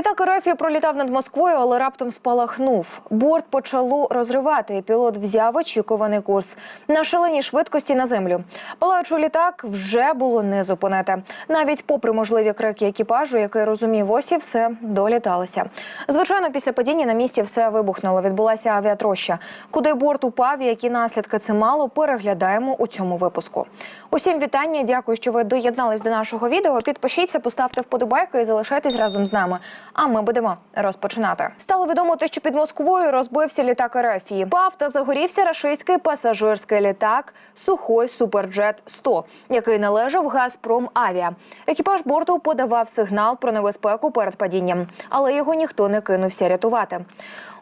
Літак РФ пролітав над Москвою, але раптом спалахнув. Борт почало розривати. і Пілот взяв очікуваний курс на шаленій швидкості на землю. Палаючий літак вже було не зупинити. Навіть попри можливі крики екіпажу, який розумів осі, все доліталося. Звичайно, після падіння на місці все вибухнуло. Відбулася авіатроща. Куди борт упав і які наслідки це мало, переглядаємо у цьому випуску. Усім вітання. Дякую, що ви доєднались до нашого відео. Підпишіться, поставте вподобайки і залишайтесь разом з нами. А ми будемо розпочинати. Стало відомо те, що під Москвою розбився літак РФ. Пав та загорівся рашистський пасажирський літак Сухой Суперджет 100 який належав Газпром Авіа. Екіпаж борту подавав сигнал про небезпеку перед падінням, але його ніхто не кинувся рятувати.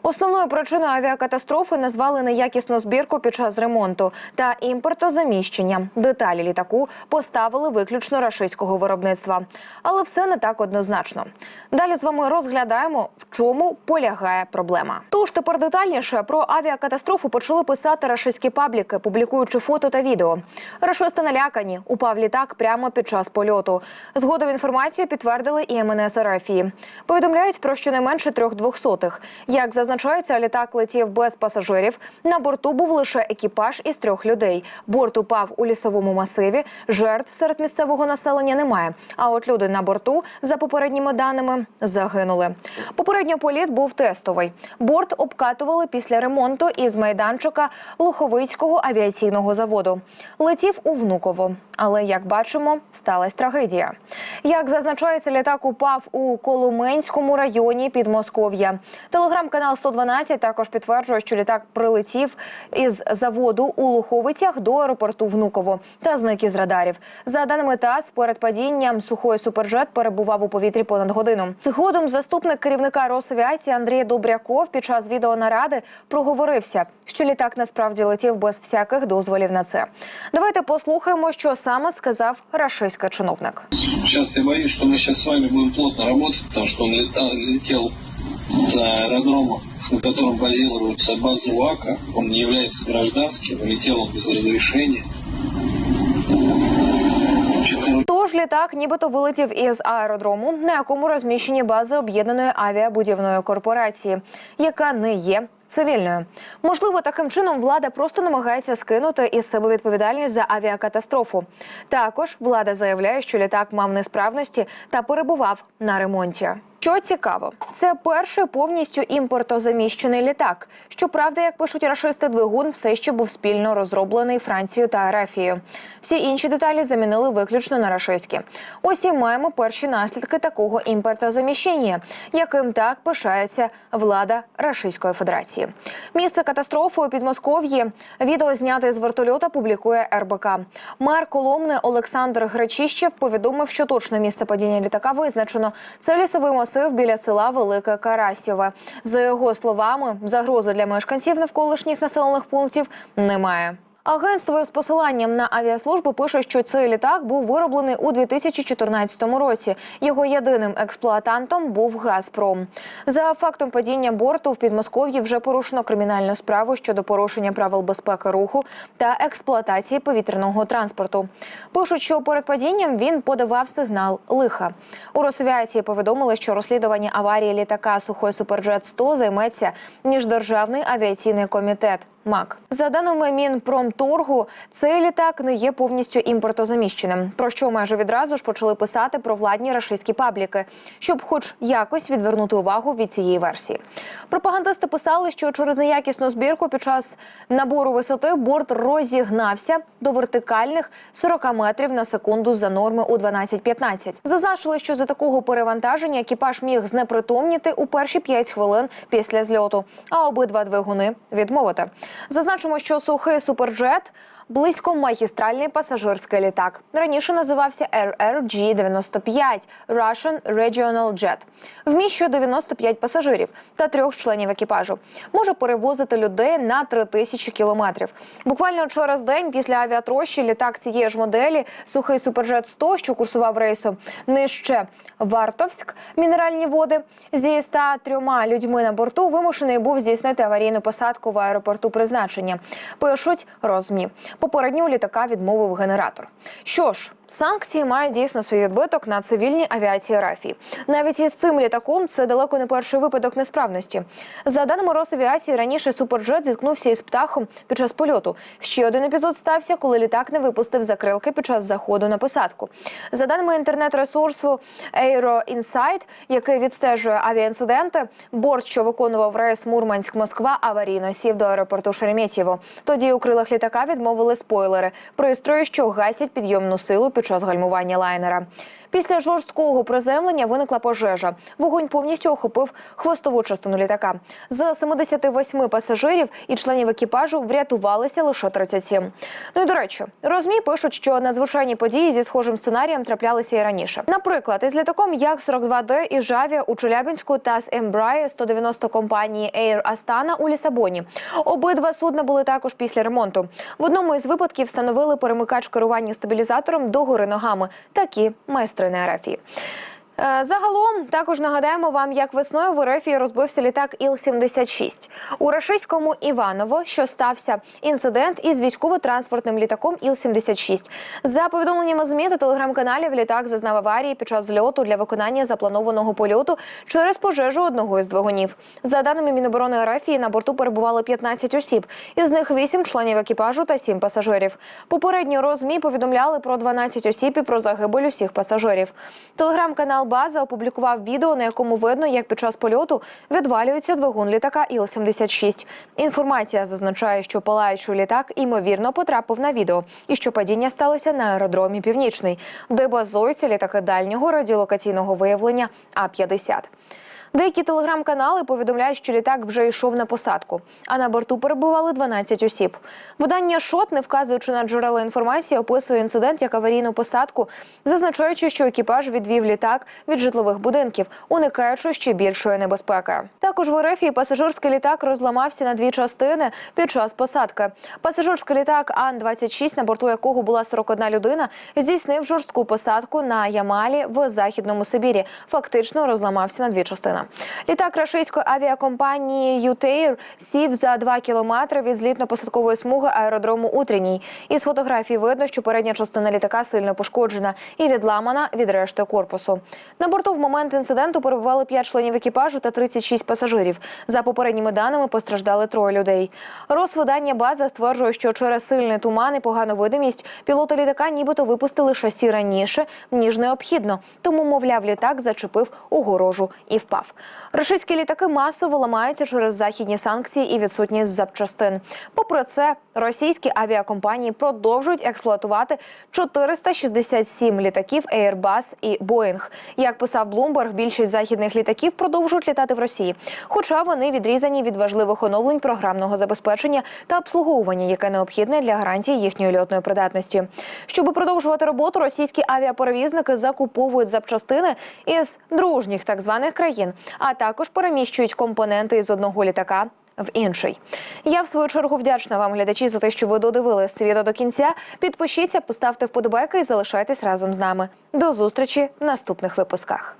Основною причиною авіакатастрофи назвали неякісну збірку під час ремонту та імпортозаміщення. Деталі літаку поставили виключно рашистського виробництва, але все не так однозначно. Далі з вами розглядаємо, в чому полягає проблема. Тож тепер детальніше про авіакатастрофу почали писати рашистські пабліки, публікуючи фото та відео. Рашисти налякані. Упав літак прямо під час польоту. Згодом інформацію підтвердили і МНС РФ. Повідомляють про щонайменше трьох двохсотих. Як зазначається, літак летів без пасажирів. На борту був лише екіпаж із трьох людей. Борт упав у лісовому масиві. Жертв серед місцевого населення немає. А от люди на борту, за попередніми даними, загинули. Попередньо політ був тестовий. Борт обкатували після ремонту із майданчика Луховицького авіаційного заводу. Летів у Внуково. Але як бачимо, сталася трагедія. Як зазначається, літак упав у Коломенському районі Підмосков'я. Телеграм-канал 112 також підтверджує, що літак прилетів із заводу у Луховицях до аеропорту Внуково та зник із радарів. За даними ТАСС, перед падінням сухої суперджет перебував у повітрі понад годину. Згодом заступник керівника Росавіації Андрій Добряков під час відеонаради проговорився, що літак насправді летів без всяких дозволів на це. Давайте послухаємо, що саме сказав рашистський чиновник. Сейчас я боюсь, что мы сейчас с вами будем плотно потому что он летал, летел за аэродромом, на котором базируется база УАКа. Он не является гражданским, летел он без разрешения. Тож літак нібито вилетів із аеродрому, на якому розміщені бази об'єднаної авіабудівної корпорації, яка не є. Цивільною можливо, таким чином влада просто намагається скинути із себе відповідальність за авіакатастрофу. Також влада заявляє, що літак мав несправності та перебував на ремонті. Що цікаво, це перший повністю імпортозаміщений літак. Щоправда, як пишуть рашисти, двигун все ще був спільно розроблений Францією та Арафією. Всі інші деталі замінили виключно на рашистські. Ось і маємо перші наслідки такого імпортозаміщення, яким так пишається влада Рашистської Федерації. Місце катастрофи у Підмосков'ї відео зняте з вертольота публікує РБК. Мер Коломни Олександр Гречіщев повідомив, що точне місце падіння літака визначено. Це лісовий масив біля села Велике Карасьове. За його словами, загрози для мешканців навколишніх населених пунктів немає. Агентство з посиланням на авіаслужбу пише, що цей літак був вироблений у 2014 році. Його єдиним експлуатантом був Газпром. За фактом падіння борту в Підмосков'ї вже порушено кримінальну справу щодо порушення правил безпеки руху та експлуатації повітряного транспорту. Пишуть, що перед падінням він подавав сигнал лиха. У Росавіації повідомили, що розслідування аварії літака Сухой Суперджет 100 займеться міждержавний авіаційний комітет. МАК за даними Мінпромторгу, цей літак не є повністю імпортозаміщеним. Про що майже відразу ж почали писати про владні рашистські пабліки, щоб, хоч якось, відвернути увагу від цієї версії. Пропагандисти писали, що через неякісну збірку під час набору висоти борт розігнався до вертикальних 40 метрів на секунду за норми у 12-15. Зазначили, що за такого перевантаження екіпаж міг знепритомніти у перші 5 хвилин після зльоту, а обидва двигуни відмовити. Зазначимо, що сухий суперджет близько магістральний пасажирський літак. Раніше називався RRG-95 Russian Regional Jet. Вміщує 95 пасажирів та трьох членів екіпажу. Може перевозити людей на 3000 кілометрів. Буквально через день після авіатрощі літак цієї ж моделі сухий суперджет 100, що курсував рейсом нижче Вартовськ, мінеральні води зі 103 людьми на борту вимушений був здійснити аварійну посадку в аеропорту призначення. Пишуть розмі. Попередньо літака відмовив генератор. Що ж, санкції мають дійсно свій відбиток на цивільній авіації рафії. Навіть із цим літаком це далеко не перший випадок несправності. За даними Росавіації, раніше суперджет зіткнувся із птахом під час польоту. Ще один епізод стався, коли літак не випустив закрилки під час заходу на посадку. За даними інтернет-ресурсу Aero Insight, який відстежує авіаінциденти, борт, що виконував рейс Мурманськ-Москва, аварійно сів до аеропорту Шереметьєво. Тоді у крилах літака відмовили спойлери, пристрої, що гасять підйомну силу під час гальмування лайнера. Після жорсткого приземлення виникла пожежа. Вогонь повністю охопив хвостову частину літака. З 78 пасажирів і членів екіпажу врятувалися лише 37. Ну і до речі, розмі пишуть, що надзвичайні події зі схожим сценарієм траплялися і раніше. Наприклад, із літаком як 42 д і Жаві у Челябінську та з Embraer 190 компанії Air Astana у Лісабоні. Обидва судна були також після ремонту. В одному із випадків встановили перемикач керування стабілізатором догори ногами. Такі майстри на арафії. Е, Загалом також нагадаємо вам, як весною в Ерефії розбився літак Іл-76. У рашистському Іваново, що стався інцидент із військово-транспортним літаком Іл-76. За повідомленнями ЗМІ та телеграм-каналів, літак зазнав аварії під час зльоту для виконання запланованого польоту через пожежу одного із двигунів. За даними Міноборони Ерефії, на борту перебували 15 осіб, із них 8 членів екіпажу та 7 пасажирів. Попередньо розмі повідомляли про 12 осіб і про загибель усіх пасажирів. Телеграм-канал База опублікував відео, на якому видно, як під час польоту відвалюється двигун літака Іл-76. Інформація зазначає, що палаючий літак ймовірно потрапив на відео, і що падіння сталося на аеродромі Північний, де базуються літаки дальнього радіолокаційного виявлення А-50. Деякі телеграм-канали повідомляють, що літак вже йшов на посадку, а на борту перебували 12 осіб. Видання ШОТ, не вказуючи на джерела інформації, описує інцидент як аварійну посадку, зазначаючи, що екіпаж відвів літак від житлових будинків, уникаючи ще більшої небезпеки. Також в РФ пасажирський літак розламався на дві частини під час посадки. Пасажирський літак Ан-26, на борту якого була 41 людина, здійснив жорстку посадку на Ямалі в західному Сибірі. Фактично розламався на дві частини. Літак рашистської авіакомпанії «Ютеїр» сів за два кілометри від злітно-посадкової смуги аеродрому Утренній. Із фотографій видно, що передня частина літака сильно пошкоджена і відламана від решти корпусу. На борту в момент інциденту перебували 5 членів екіпажу та 36 пасажирів. За попередніми даними постраждали троє людей. Розвидання база стверджує, що через сильний туман і погану видимість пілоти літака нібито випустили шасі раніше ніж необхідно. Тому, мовляв, літак зачепив огорожу і впав. Рашистські літаки масово ламаються через західні санкції і відсутність запчастин. Попри це, російські авіакомпанії продовжують експлуатувати 467 літаків Airbus і Boeing. Як писав Bloomberg, більшість західних літаків продовжують літати в Росії, хоча вони відрізані від важливих оновлень програмного забезпечення та обслуговування, яке необхідне для гарантії їхньої льотної придатності. Щоб продовжувати роботу, російські авіаперевізники закуповують запчастини із дружніх так званих країн, а також переміщують компоненти із одного літака. В інший я в свою чергу вдячна вам, глядачі, за те, що ви додивились це відео до кінця. Підпишіться, поставте вподобайки і залишайтесь разом з нами. До зустрічі в наступних випусках.